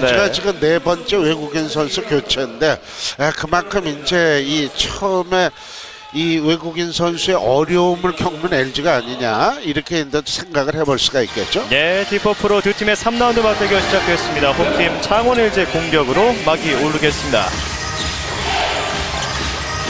네. 지금 네 번째 외국인 선수 교체인데 에, 그만큼 이제 이 처음에 이 외국인 선수의 어려움을 겪는 LG가 아니냐 이렇게 이제 생각을 해볼 수가 있겠죠. 예, 디퍼 프로 두 팀의 3라운드 맞대결 시작됐습니다. 홈팀 창원 LG 공격으로 막이 오르겠습니다.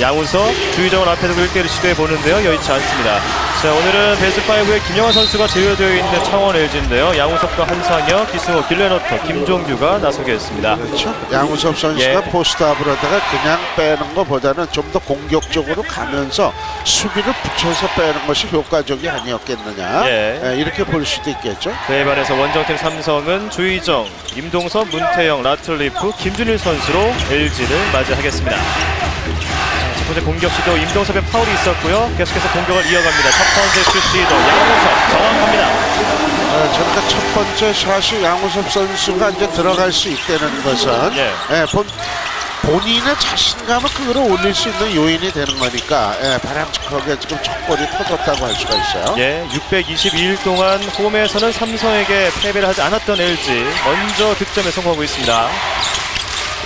양훈석, 주의정원 앞에서 1대를 시도해 보는데요. 여의치 않습니다. 자, 오늘은 베스트5에 김영환 선수가 제외되어 있는 창원 LG인데요. 양훈석과 한상혁, 기승호, 길레너터, 김종규가 나서겠습니다. 그렇죠. 양우섭 선수가 예. 포스트업을 하다가 그냥 빼는 것보다는 좀 더 공격적으로 가면서 수비를 붙여서 빼는 것이 효과적이 아니었겠느냐 예. 에, 이렇게 볼 수도 있겠죠. 그에 반해서 원정팀 삼성은 주의정, 임동섭, 문태영, 라틀리프, 김준일 선수로 LG를 맞이하겠습니다. 자, 첫 번째 공격 시도 임동섭의 파울이 있었고요. 계속해서 공격을 이어갑니다. 첫 번째 슛 시도 양홍석 정확합니다. 어, 저희가 첫 번째 샷이 양우섭 선수가 이제 들어갈 수 있다는 것은 예. 예, 본, 본인의 자신감을 끌어올릴 수 있는 요인이 되는 거니까 예, 바람직하게 지금 첫 골이 터졌다고 할 수가 있어요. 예, 622일 동안 홈에서는 삼성에게 패배를 하지 않았던 LG 먼저 득점에 성공하고 있습니다.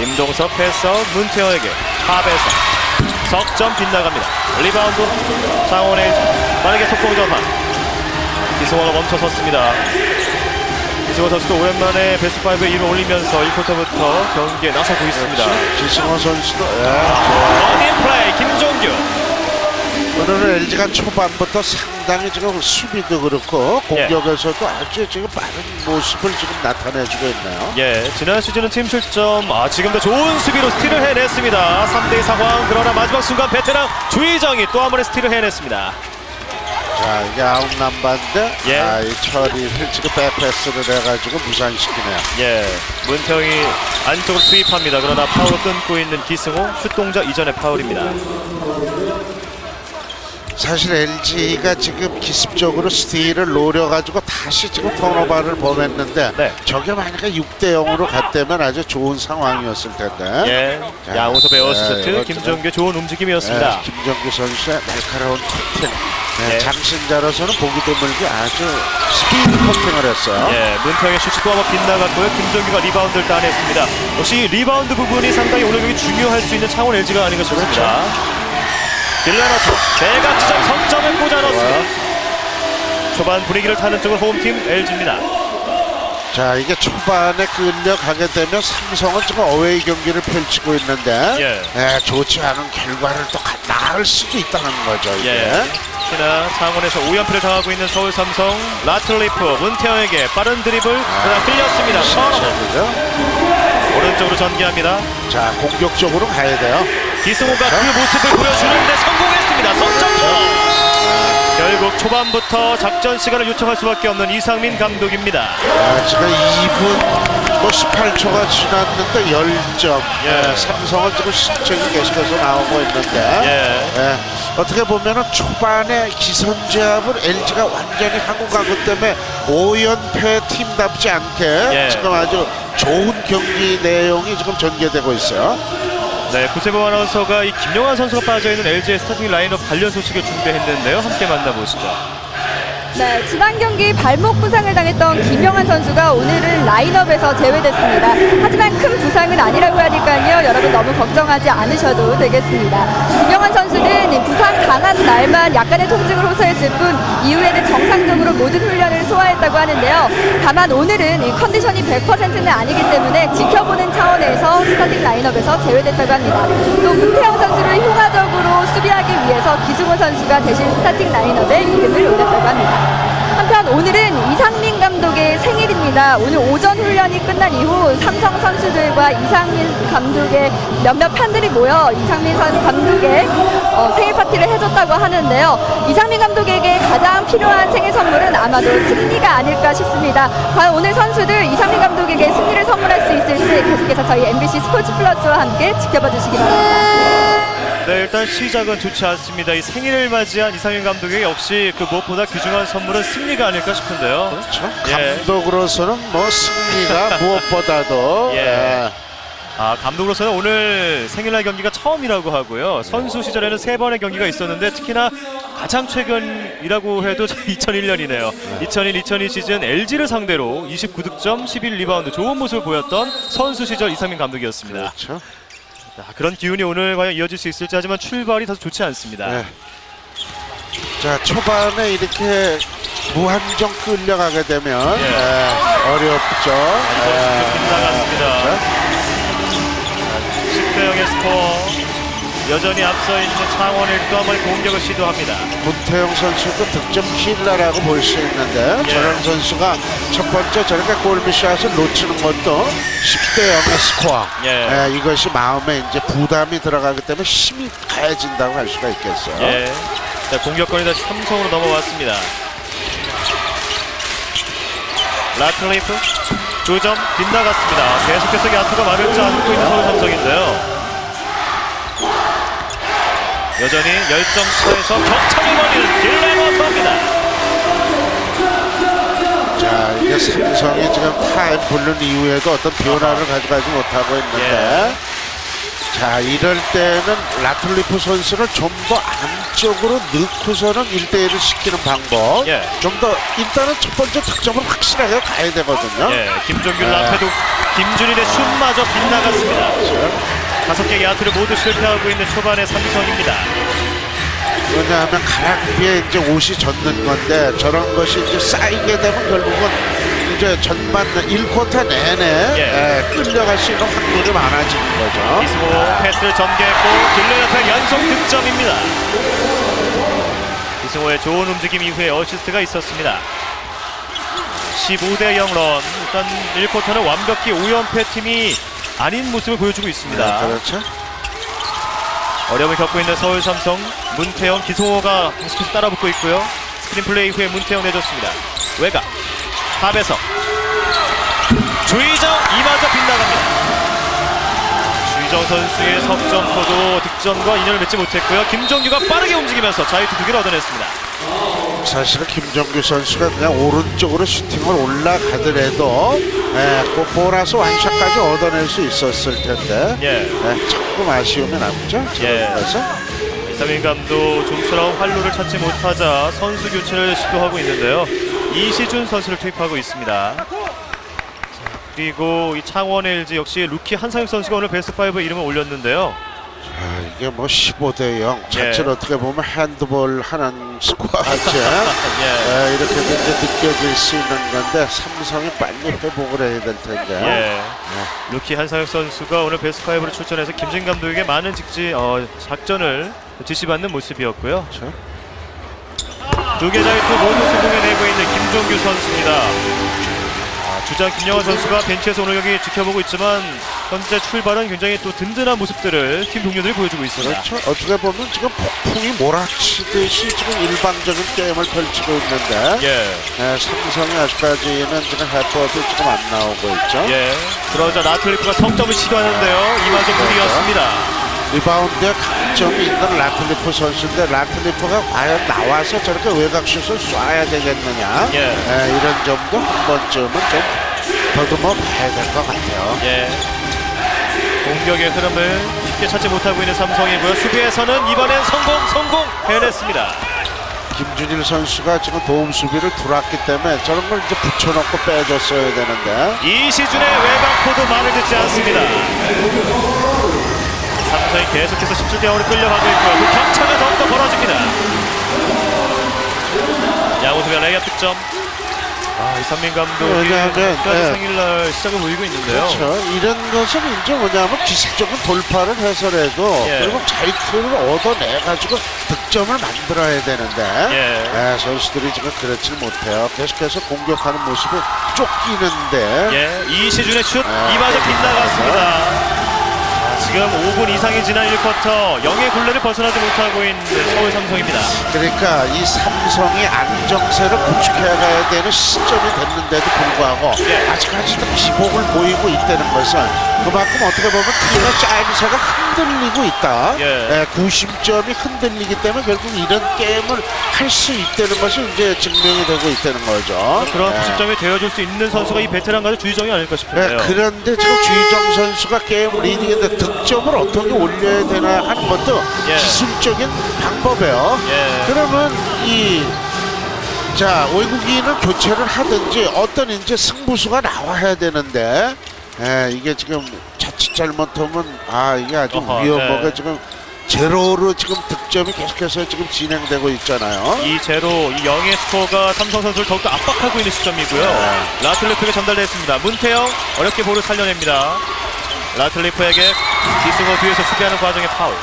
임동섭 패서 문태영에게 탑에서 석점 빗나갑니다. 리바운드 LG 빠르게 속공 전환 이승호가 멈춰섰습니다. 이승호 선수도 오랜만에 베스트 5에 이름 올리면서 1쿼터부터 경기에 나서고 있습니다. 기승호 선수도 예, 좋아요. 러닝 플레이 김종규 오늘은 LG가 초반부터 상당히 지금 수비도 그렇고 예. 공격에서도 아주 지금 빠른 모습을 지금 나타내주고 있네요. 예, 지난 시즌은 팀 실점, 아, 지금도 좋은 수비로 스틸을 해냈습니다. 3대2 상황, 그러나 마지막 순간 베테랑 주희정이 또 한 번의 스틸을 해냈습니다. 자 이게 아웃 남반데 예. 아, 이 처리를 지금 백패스를 해가지고 무산시키네요. 예, 문태영이 안쪽으로 투입합니다. 그러나 파울을 끊고 있는 기승호, 슛 동작 이전의 파울입니다. 사실 LG가 지금 기습적으로 스틸을 노려가지고 다시 지금 턴오버를 범했는데 네. 저게 만약에 6대 0으로 갔다면 아주 좋은 상황이었을 텐데 예, 자, 네, 어시스트, 이거 김종규의 좋은 움직임이었습니다. 네, 김정규 선수의 날카로운 커팅 네, 예. 장신자로서는 보기 드물게 아주 스피드 커팅을 했어요 예, 문태영의 슛이 또 한번 빗나갔고요. 김종규가 리바운드를 따냈습니다. 역시 리바운드 부분이 상당히 오늘 경기 중요할 수 있는 창원 LG가 아닌가 싶습니다. 딜라너터 대각지점 석점을 꽂아 넣습니다. 초반 분위기를 타는 쪽은 홈팀 LG입니다. 자 이게 초반에 끌려가게 되면 삼성은 지금 어웨이 경기를 펼치고 있는데 예. 예, 좋지 않은 결과를 또 가- 낳을 수도 있다는 거죠 이게 예. 특히나 창원에서 5연패를 당하고 있는 서울 삼성 라틀리프 문태영에게 빠른 드리블 그러나 끌렸습니다. 턴오버. 그죠? 오른쪽으로 전개합니다. 자 공격적으로 가야 돼요 기승호가 그 모습을 보여주는데 성공했습니다. 석점포. 결국 초반부터 작전 시간을 요청할 수밖에 없는 이상민 감독입니다. 아, 지금 2분 뭐 18초가 지났는데 10점 예. 예, 삼성은 지금 실책이 계속해서 나오고 있는데 예. 예, 어떻게 보면 은 초반에 기선제압을 LG가 완전히 하고 가기 때문에 5연패 팀답지 않게 예. 지금 아주 좋은 경기 내용이 지금 전개되고 있어요. 네, 구세보 아나운서가 이 김영환 선수가 빠져있는 LG의 스타팅 라인업 관련 소식을 준비했는데요. 함께 만나보시죠. 네, 지난 경기 발목 부상을 당했던 김영환 선수가 오늘은 라인업에서 제외됐습니다. 하지만 큰 부상은 아니라고 하니까요. 여러분 너무 걱정하지 않으셔도 되겠습니다. 김영환 선수는 이 부상 당한 날만 약간의 통증을 호소했을 뿐 이후에는 정상적으로 모든 훈련을 소화했다고 하는데요. 다만 오늘은 이 컨디션이 100%는 아니기 때문에 지켜보는 차원에서 스타팅 라인업에서 제외됐다고 합니다. 또 문태영 선수를 효과적으로 수비하기 위해서 기승호 선수가 대신 스타팅 라인업에 이름을 올렸다고 합니다. 한편 오늘은 이상민 감독의 생일입니다. 오늘 오전 훈련이 끝난 이후 삼성 선수들과 이상민 감독의 몇몇 팬들이 모여 이상민 선 감독의 어, 생일 파티를 해줬다고 하는데요. 이상민 감독에게 가장 필요한 생일 선물은 아마도 승리가 아닐까 싶습니다. 과연 오늘 선수들 이상민 감독에게 승리를 선물할 수 있을지 계속해서 저희 MBC 스포츠 플러스와 함께 지켜봐 주시기 바랍니다. 네, 일단 시작은 좋지 않습니다. 이 생일을 맞이한 이상현 감독에게 역시 그 무엇보다 귀중한 선물은 승리가 아닐까 싶은데요. 그렇죠. 예. 감독으로서는 뭐 승리가 무엇보다도 예. 예, 아, 감독으로서는 오늘 생일날 경기가 처음이라고 하고요. 선수 시절에는 세 번의 경기가 있었는데 특히나 가장 최근이라고 해도 2001년이네요. 2001, 2002 시즌 LG를 상대로 29득점, 11리바운드 좋은 모습을 보였던 선수 시절 이상민 감독이었습니다. 그렇죠. 자, 그런 기운이 오늘 과연 이어질 수 있을지 하지만 출발이 다소 좋지 않습니다. 네. 자 초반에 이렇게 무한정 끌려가게 되면 예. 예, 어렵죠. 이번 예. 빗나갔습니다. 그렇죠? 10대 0의 스코어. 여전히 앞서 있는 창원을 또한번 공격을 시도합니다. 문태영 선수도 득점 킬러라고 볼 수 있는데 예. 저런 선수가 첫 번째 저렇게 골밑샷을 놓치는 것도 10대 0의 스코어. 예. 예, 이것이 마음에 이제 부담이 들어가기 때문에 힘이 가해진다고 할 수가 있겠어요. 예. 자, 공격권이 다시 삼성으로 넘어왔습니다. 라틀리프 두점 빗나갔습니다. 계속해서 야투가 마르지 않고 있는 서울 삼성인데요. 여전히 10점 차에서 격차를 벌이는 딜레버터입니다. 자, 이게 삼성이 지금 타임 부른 이후에도 어떤 변화를 가져가지 못하고 있는데 자, 이럴 때는 라틀리프 선수를 좀 더 안쪽으로 넣고서는 1대1을 시키는 방법. 예. 좀 더 일단은 첫 번째 득점을 확실하게 가야 되거든요. 예, 김종균 네. 라페도 김준일의 슛마저 빗나갔습니다. 다섯 개 야투를 모두 실패하고 있는 초반의 삼성입니다. 왜냐하면 가랑비에 이제 옷이 젖는 건데 저런 것이 이제 쌓이게 되면 결국은 이제 전반 1쿼터 내내 예. 예, 끌려갈 수 있는 확률이 많아지는 거죠. 이스모 패스를 전개했고 딜레라타 연속 득점입니다. 이승호의 좋은 움직임 이후에 어시스트가 있었습니다. 15대 0런 일단 1쿼터는 완벽히 5연패 팀이 아닌 모습을 보여주고 있습니다. 네, 그렇죠. 어려움을 겪고 있는 서울 삼성 문태영 기성호가 계속해서 따라붙고 있고요. 스크린 플레이 후에 문태영 내줬습니다. 외곽 탑에서 주의정 이마저 빗나갑니다. 주의정 선수의 석점포도 득점과 인연을 맺지 못했고요. 김종규가 빠르게 움직이면서 자유투 두 개를 얻어냈습니다. 사실은 김정규 선수가 그냥 오른쪽으로 슈팅을 올라가더라도 예, 그 보라서 완샷까지 얻어낼 수 있었을 텐데 예. 예, 조금 아쉬움이 남죠. 예. 그래서 이상민 감독 좀처럼 활로를 찾지 못하자 선수 교체를 시도하고 있는데요. 이시준 선수를 투입하고 있습니다. 자, 그리고 이 창원 LG 역시 루키 한상혁 선수가 오늘 베스트 5에 이름을 올렸는데요. 아, 이게 뭐 15대 0 자칫 예. 어떻게 보면 핸드볼 하는 스쿼드 예. 예, 이렇게 이제 느껴질 수 있는 건데 삼성이 빨리 회복을 해야 될 텐데 예. 루키 한상혁 선수가 오늘 베스트 5로 출전해서 김진 감독에게 많은 직지 어, 작전을 지시받는 모습이었고요. 그렇죠? 두개 자유투 모두 성공해내고 있는 김종규 선수입니다. 아, 주장 김영환 선수가 벤치에서 오늘 경기 지켜보고 있지만 현재 출발은 굉장히 또 든든한 모습들을 팀 동료들이 보여주고 있습니다. 그렇죠. 어떻게 보면 지금 폭풍이 몰아치듯이 지금 일방적인 게임을 펼치고 있는데 예, 예, 삼성이 아직까지는 지금 해퍼도 지금 안 나오고 있죠. 예. 그러자 라틀리프가 석점을 시도하는데요. 이마저 무리였습니다. 리바운드에 강점이 있는 라틀리프 선수인데 라틀리프가 과연 나와서 저렇게 외곽슛을 쏴야 되겠느냐 예. 이런 점도 한 번쯤은 좀 더듬어 봐야 될 것 같아요. 예. 공격의 흐름을 쉽게 찾지 못하고 있는 삼성이고요. 수비에서는 이번엔 성공, 성공 해냈습니다. 김준일 선수가 지금 도움 수비를 들어왔기 때문에 저런 걸 이제 붙여놓고 빼줬어야 되는데 이시준의 외곽포도 말을 듣지 않습니다. 삼성이 계속해서 17대 0으로 끌려가고 있고요. 그 격차가 더욱더 벌어집니다. 양호수가 레이업 득점. 아, 이상민 감독이 왜냐하면, 끝까지 예. 생일날 시작을 보이고 있는데요. 그렇죠. 이런 것은 이제 뭐냐면 기습적인 돌파를 해서라도 예. 그리고 자유투를 얻어내 가지고 득점을 만들어야 되는데 예. 예, 선수들이 지금 그렇지 못해요. 계속해서 공격하는 모습이 쫓기는데 예, 이시준의 슛 아, 이마저 빗나갔습니다. 자, 지금 5분 이상이 지난 1쿼터 0의 굴레를 벗어나지 못하고 있는 서울 삼성입니다. 그러니까 이 삼성이 안정세를 구축해 가야 되는 시점이 됐는데도 불구하고 예. 아직까지도 기복을 보이고 있다는 것은 그만큼 어떻게 보면 팀의 짜임새가 큰 흔들리고 있다. 예. 구심점이 흔들리기 때문에 결국 이런 게임을 할 수 있다는 것이 이제 증명이 되고 있다는 거죠. 그런 예. 90점이 되어줄 수 있는 선수가 이 베테랑 가드 주의정이 아닐까 네, 싶은데요. 그런데 지금 주희정 선수가 게임 리딩인데 득점을 어떻게 올려야 되나 하는 것도 예. 기술적인 방법이에요. 예. 그러면 이 자, 외국인을 교체를 하든지 어떤 이제 승부수가 나와야 되는데 예, 이게 지금 자칫 잘못하면 아 이게 아주 어허, 위험하게 네. 지금 제로로 지금 득점이 계속해서 지금 진행되고 있잖아요. 이 제로, 이 0의 스코어가 삼성 선수를 더욱더 압박하고 있는 시점이고요. 네. 라틀리프에게 전달됐습니다. 문태영 어렵게 볼을 살려냅니다. 라틀리프에게 기승호 뒤에서 수비하는 과정의 파울.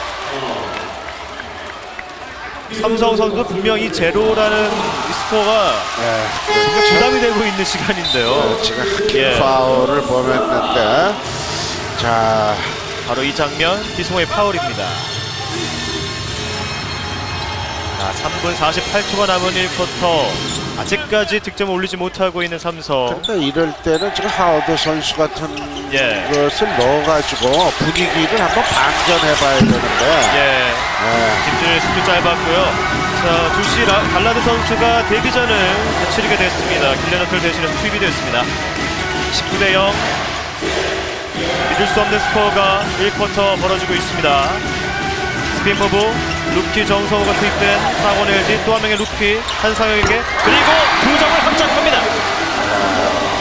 삼성 선수 분명히 제로라는 이 스코어가 예, 뭔가 부담이 되고 있는 시간인데요. 어, 지금 하킹 예. 파울을 범했는데 자 바로 이 장면 기승호의 파울입니다. 자, 3분 48초가 남은 1쿼터 아직까지 득점을 올리지 못하고 있는 삼성 그러니까 이럴 때는 지금 하워드 선수 같은 예. 것을 넣어가지고 분위기를 한번 반전해봐야 되는데 예, 예. 김준일 슈트 짧았고요. 자, 주시 라, 갈라드 선수가 데뷔 전을 치르게 됐습니다. 길레너틀 대신해서 투입이 됐습니다. 19대 0. 믿을 수 없는 스코어가 1쿼터 벌어지고 있습니다. 스핀 포브, 루키 정성호가 투입된 상원 LG 또 한 명의 루키 한상혁에게 그리고 두 점을 합작합니다.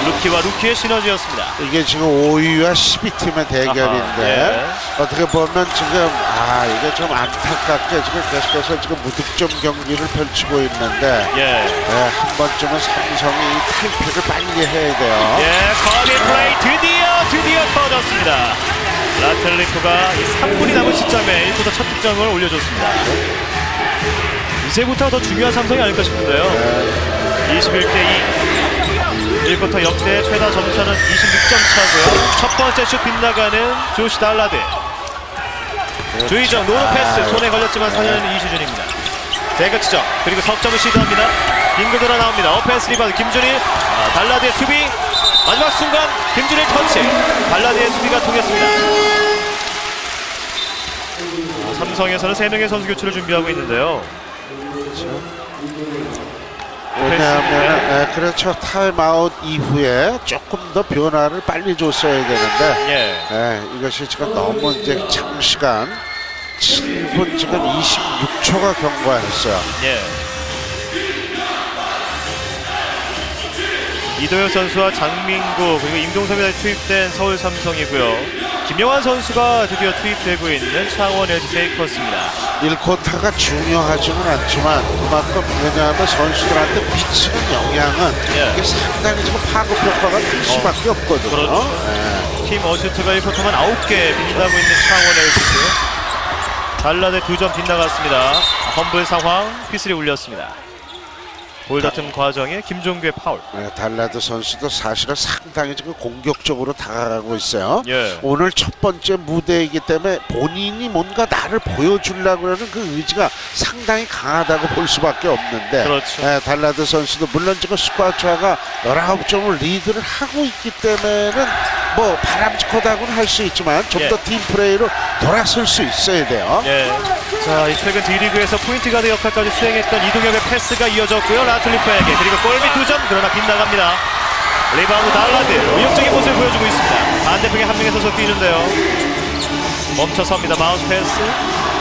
루키와 루키의 시너지였습니다. 이게 지금 5위와 12팀의 대결인데 아하, 어떻게 보면 지금 아 이게 좀 안타깝게 지금 계속해서 지금 무득점 경기를 펼치고 있는데 예. 예, 한 번쯤은 삼성이 이 탈피를 빨리 해야 돼요. 예, 커비 플레이 드디어 드디어 터졌습니다. 라텔리프가 이 3분이 남은 시점에 1쿼터 첫 득점을 올려줬습니다. 이제부터 더 중요한 삼성이 아닐까 싶은데요. 21대 2. 1쿼터 역대 최다 점차는 26점 차고요. 첫 번째 슛 빗나가는 조시 달라드. 조이정 노노 패스 손에 걸렸지만 살려내는 이시준입니다. 대거 지점 그리고 석점을 시도합니다. 돌아 나옵니다. 어펜스 리바드 김준일 아, 달라드의 수비 마지막 순간 김준일 터치 달라드의 수비가 통했습니다. 아, 삼성에서는 3명의 선수 교체를 준비하고 있는데요. 왜냐하면 예, 그렇죠 타임아웃 이후에 조금 더 변화를 빨리 줬어야 되는데 예. 예, 이것이 지금 너무 이제 장시간 7분 지금 26초가 경과했어요. 예. 이도현 선수와 장민구 그리고 임동섭이 투입된 서울 삼성이고요. 김영환 선수가 드디어 투입되고 있는 창원 LG 세이커스입니다. 1쿼터가 중요하지는 않지만 그만큼 왜냐하면 선수들한테 미치는 영향은 예. 이게 상당히 지금 파급 효과가 될 수밖에 없거든요. 그렇죠. 예. 팀 어시스트가 1쿼터만 9개 빗나가고 있는 창원 LG. 달라드 두점 빗나갔습니다. 험블 상황 피슬이 울렸습니다. 볼 다툼 과정에 김종규의 파울. 예, 달라드 선수도 사실은 상당히 지금 공격적으로 다가가고 있어요. 예. 오늘 첫 번째 무대이기 때문에 본인이 뭔가 나를 보여주려고 하는 그 의지가 상당히 강하다고 볼 수밖에 없는데 그렇죠. 예, 달라드 선수도 물론 지금 스쿼트가 19점을 리드를 하고 있기 때문에는 뭐 바람직하다고는 할 수 있지만 좀 예. 더팀 플레이로 돌아설 수 있어야 돼요. 예. 자, 이 최근 D리그에서 포인트 가드 역할까지 수행했던 이동엽의 패스가 이어졌고요. 라틀리프에게 그리고 골밑 두점 그러나 빗나갑니다. 리바운드 달라드 의욕적인 모습을 보여주고 있습니다. 반대쪽에 한 명의 선수 뛰는데요. 멈춰섭니다. 마우스 패스.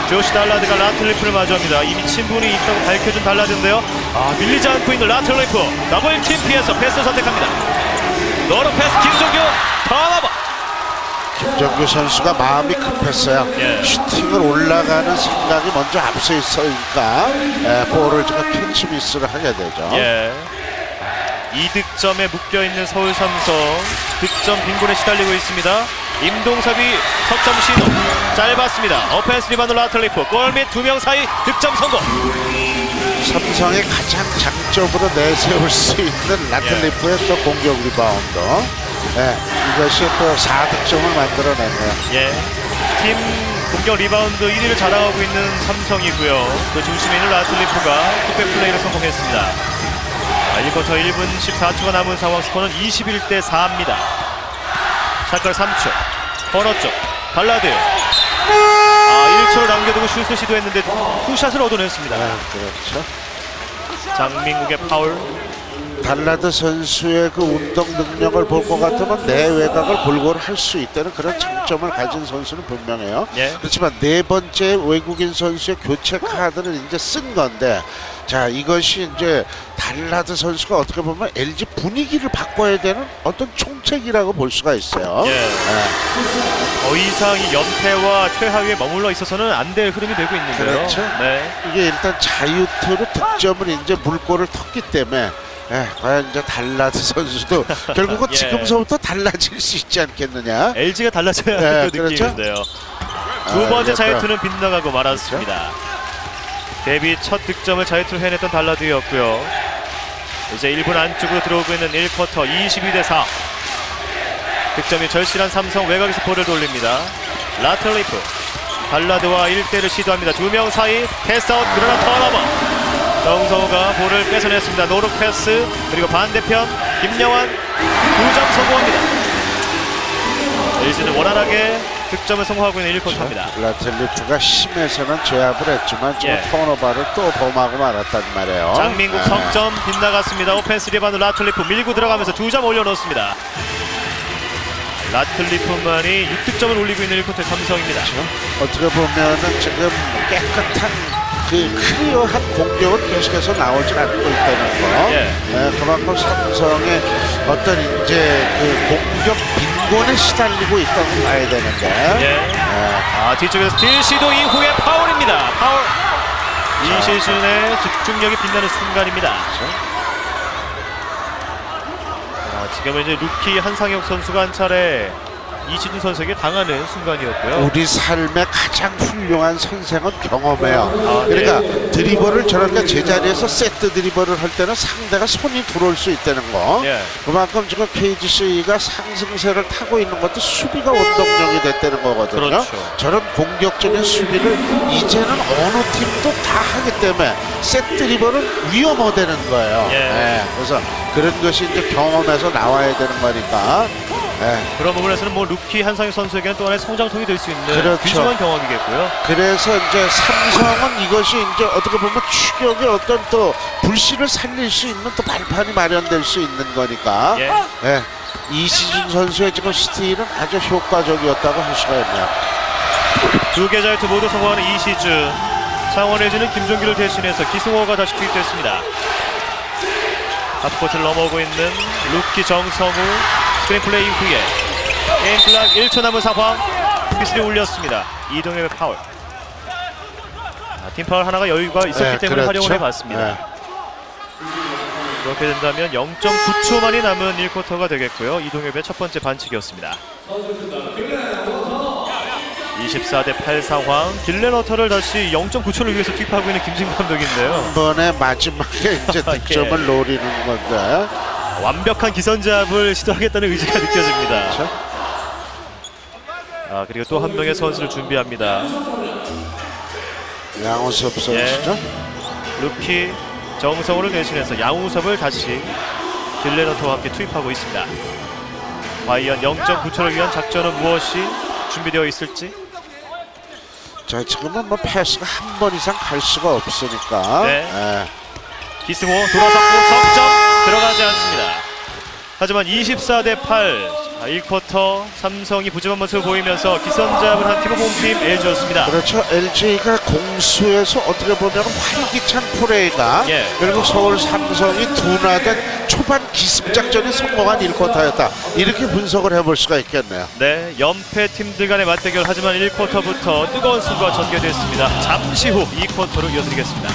조시 달라드가 라틀리프를 마주합니다. 이미 친분이 있다고 밝혀준 달라드인데요. 아, 밀리지 않고 있는 라틀리프. 더블팀 피해서 패스 선택합니다. 노로 패스 김종규 턴오버. 김정규 선수가 마음이 급했어요. 예. 슈팅을 올라가는 생각이 먼저 앞서 있으니까 예, 볼을 지금 캐치 미스를 하게 되죠. 예. 2득점에 묶여있는 서울 삼성 득점 빈곤에 시달리고 있습니다. 임동섭이 석점 시도 짧았습니다. 어펜스 리바운드 라틀리프 골밑 두명 사이 득점 성공. 삼성의 가장 장점으로 내세울 수 있는 라틀리프의 또 공격 리바운드. 예, 이것이 또 4득점을 만들어냈네요. 예. 팀 공격 리바운드 1위를 자랑하고 있는 삼성이고요. 그 중심에 있는 라틀리프가 풋백 플레이를 성공했습니다. 자, 1쿼터 1분 14초가 남은 상황 스코어는 21대 4입니다. 샷걸 3초. 코너 쪽. 발라드. 아, 1초를 남겨두고 슛을 시도했는데 후샷을 얻어냈습니다. 아, 그렇죠. 장민국의 파울. 달라드 선수의 그 운동 능력을 볼 것 같으면 내 외곽을 골고루 할 수 있다는 그런 장점을 가진 선수는 분명해요. 예. 그렇지만 네 번째 외국인 선수의 교체 카드를 이제 쓴 건데 자 이것이 이제 달라드 선수가 어떻게 보면 LG 분위기를 바꿔야 되는 어떤 총책이라고 볼 수가 있어요. 예. 네. 더 이상 이 연패와 최하위에 머물러 있어서는 안 될 흐름이 되고 있는데요. 그렇죠. 네. 이게 일단 자유투로 득점을 이제 물꼬를 텄기 때문에 예, 과연 이제 달라드 선수도 결국은 예. 지금서부터 달라질 수 있지 않겠느냐. LG가 달라져야 네, 하는 또 그렇죠. 느낌인데요. 두 아, 번째 또- 자유투는 빗나가고 말았습니다. 데뷔 첫 득점을 자유투로 해냈던 달라드였고요. 이제 1분 안쪽으로 들어오고 있는 1쿼터 22 대 4. 득점이 절실한 삼성 외곽에서 볼을 돌립니다. 라틀리프 달라드와 1대를 시도합니다. 두 명 사이 패스아웃 그러나 턴오버. 정성호가 볼을 뺏어냈습니다. 노룩 패스 그리고 반대편 김영환 2점 성공합니다. LG는 원활하게 득점을 성공하고 있는 1쿼터입니다. 라틀리프가 심해서는 제압을 했지만 예. 턴오버를 또 범하고 말았단 말이에요. 장민국 예. 석점 빗나갔습니다. 오펜스 리바운드 라틀리프 밀고 들어가면서 두점 올려놓습니다. 라틀리프만이 6득점을 올리고 있는 1쿼터 삼성입니다. 어떻게 보면은 지금 깨끗한 그 클리어한 공격은 계속해서 나오질 않고 있다는 거. 예. 예, 그만큼 삼성의 어떤 이제 그 공격 빈곤에 시달리고 있다고 봐야 되는데. 예. 예. 아 뒤쪽에서 스틸 시도 이후에 파울입니다. 파울. 이 시즌의 집중력이 빛나는 순간입니다. 아, 지금은 이제 루키 한상혁 선수가 한 차례 이시준 선수에게 당하는 순간이었고요. 우리 삶의 가장 훌륭한 선생은 경험해요. 아, 그러니까 드리블을 저렇게 제자리에서 세트 드리블을 할 때는 상대가 손이 들어올 수 있다는 거. 예. 그만큼 지금 KGC가 상승세를 타고 있는 것도 수비가 원동력이 됐다는 거거든요. 그렇죠. 저런 공격적인 수비를 이제는 어느 팀도 다 하기 때문에 세트 드리블은 위험하다는 거예요. 예. 예, 그래서 그런 것이 이제 경험에서 나와야 되는 거니까. 예. 그런 부분에서는 뭐 루키 한상혁 선수에게는 또 하나의 성장통이 될 수 있는 그렇죠. 귀중한 경험이겠고요. 그래서 이제 삼성은 이것이 이제 어떻게 보면 추격의 어떤 또 불씨를 살릴 수 있는 또 발판이 마련될 수 있는 거니까. 예. 예. 이시준 선수의 지금 스틸은 아주 효과적이었다고 할 수가 있네요. 두개 자유투 모두 성공하는 이시준 창원 LG는 김종규를 대신해서 기승호가 다시 투입됐습니다 하프코트를 넘어오고 있는 루키 정성우 스크린 플레이 이후에 게임 클락 1초 남은 상황 피스리 올렸습니다 이동엽의 파울 아, 팀 파울 하나가 여유가 있었기 예, 때문에 활용을 해봤습니다 예. 그렇게 된다면 0.9초 만이 남은 1쿼터가 되겠고요. 이동엽의 첫 번째 반칙이었습니다. 24 대 8 상황. 길레너터를 다시 0.9초를 위해서 투입하고 있는 김진 감독인데요. 이번에 마지막에 이제 예. 득점을 노리는 건데. 완벽한 기선제압을 시도하겠다는 의지가 느껴집니다. 그렇죠? 아 그리고 또 한 명의 선수를 준비합니다. 양호섭 예. 선수죠. 루키 정성호를 대신해서 양우섭을 다시 길레너터와 함께 투입하고 있습니다. 과연 0.9초를 위한 작전은 무엇이 준비되어 있을지 자, 지금은 뭐 패스가 한 번 이상 갈 수가 없으니까. 네. 예. 기승호 돌아섰고 석점 들어가지 않습니다. 하지만 24 대 8 1쿼터 삼성이 부진한 모습을 보이면서 기선제압을 한 팀은 홈팀 LG였습니다. 그렇죠. LG가 공수에서 어떻게 보면 활기찬 플레이가 예. 그리고 서울 삼성이 둔화된 초반 기습작전이 성공한 1쿼터였다. 이렇게 분석을 해볼 수가 있겠네요. 네, 연패 팀들 간의 맞대결 하지만 1쿼터부터 뜨거운 승부가 전개됐습니다. 잠시 후 2쿼터로 이어드리겠습니다.